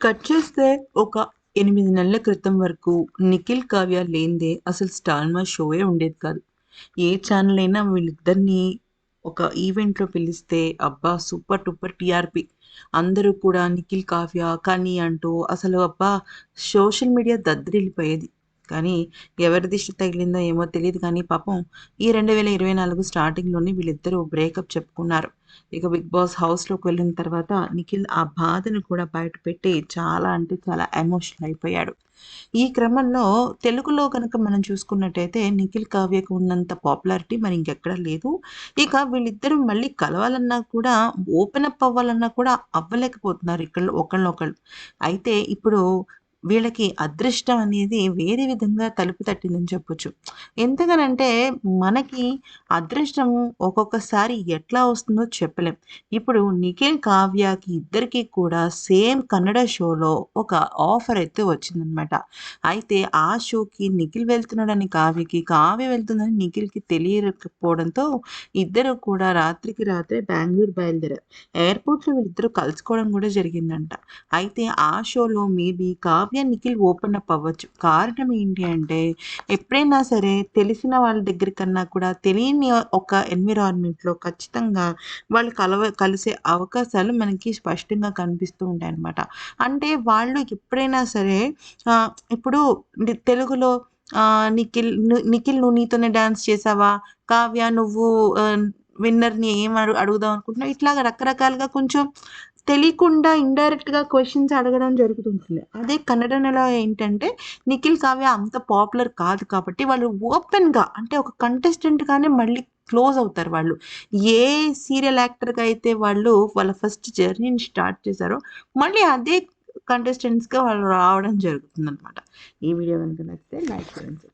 Cut చేస్తే ఒక ఎనిమిది నెలల క్రితం వరకు నిఖిల్ కావ్య లేనిదే అసలు స్టాల్మా షోయే ఉండేది కాదు. ఏ ఛానల్ అయినా వీళ్ళిద్దరిని ఒక ఈవెంట్లో పిలిస్తే అబ్బా సూపర్ టూపర్ టీఆర్పీ అందరూ కూడా నిఖిల్ కావ్య కానీ అంటూ అసలు అబ్బా సోషల్ మీడియా దద్దరిల్లిపోయేది. కానీ ఎవరి దిష్టి తగిలిందో ఏమో తెలియదు కానీ పాపం ఈ రెండు వేల ఇరవై నాలుగు స్టార్టింగ్లోనే వీళ్ళిద్దరూ బ్రేకప్ చెప్పుకున్నారు. ఇక బిగ్ బాస్ హౌస్లోకి వెళ్ళిన తర్వాత నిఖిల్ ఆ బాధను కూడా బయట పెట్టి చాలా అంటే చాలా ఎమోషనల్ అయిపోయాడు. ఈ క్రమంలో తెలుగులో కనుక మనం చూసుకున్నట్టయితే నిఖిల్ కావ్యకు ఉన్నంత పాపులారిటీ మరి ఇంకెక్కడ లేదు. ఇక వీళ్ళిద్దరూ మళ్ళీ కలవాలన్నా కూడా ఓపెన్ అప్ అవ్వాలన్నా కూడా అవ్వలేకపోతున్నారు ఇక్కడ ఒకళ్ళొకళ్ళు అయితే ఇప్పుడు వీళ్ళకి అదృష్టం అనేది వేరే విధంగా తలుపు తట్టిందని చెప్పొచ్చు. ఎంతగానంటే మనకి అదృష్టం ఒక్కొక్కసారి ఎట్లా వస్తుందో చెప్పలేం. ఇప్పుడు నిఖిల్ కావ్యకి ఇద్దరికి కూడా సేమ్ కన్నడ షోలో ఒక ఆఫర్ అయితే వచ్చిందనమాట అయితే ఆ షోకి నిఖిల్ వెళ్తున్నాడని కావ్యకి కావ్య వెళ్తుందని నిఖిల్కి తెలియకపోవడంతో ఇద్దరు కూడా రాత్రికి రాత్రే బెంగళూరు బయలుదేరారు. ఎయిర్పోర్ట్లో వీళ్ళిద్దరూ కలుసుకోవడం కూడా జరిగిందంట. అయితే ఆ షోలో maybe Kavya Kavya Nikhil open up అవ్వచ్చు. కారణం ఏంటి అంటే ఎప్పుడైనా సరే తెలిసిన వాళ్ళ దగ్గర కన్నా కూడా తెలియని ఒక ఎన్విరాన్మెంట్లో ఖచ్చితంగా వాళ్ళు కలవ కలిసే అవకాశాలు మనకి స్పష్టంగా కనిపిస్తూ ఉంటాయి అన్నమాట. అంటే వాళ్ళు ఎప్పుడైనా సరే ఇప్పుడు తెలుగులో నిఖిల్ నిఖిల్ నువ్వు నీతోనే డ్యాన్స్ చేసావా? కావ్య నువ్వు విన్నర్ని ఏం అడుగుదాం అనుకుంటున్నావు? ఇట్లాగా రకరకాలుగా కొంచెం తెలియకుండా ఇండైరెక్ట్గా క్వశ్చన్స్ అడగడం జరుగుతుంటుంది అదే కన్నడలో ఏంటంటే నిఖిల్ కావ్య అంత పాపులర్ కాదు కాబట్టి వాళ్ళు ఓపెన్గా అంటే ఒక కంటెస్టెంట్గానే మళ్ళీ క్లోజ్ అవుతారు వాళ్ళు. ఏ సీరియల్ యాక్టర్గా అయితే వాళ్ళు వాళ్ళ ఫస్ట్ జర్నీని స్టార్ట్ చేశారో మళ్ళీ అదే కంటెస్టెంట్స్గా వాళ్ళు రావడం జరుగుతుంది అనమాట ఈ వీడియో కనుక నచ్చితే లైక్ చేయండి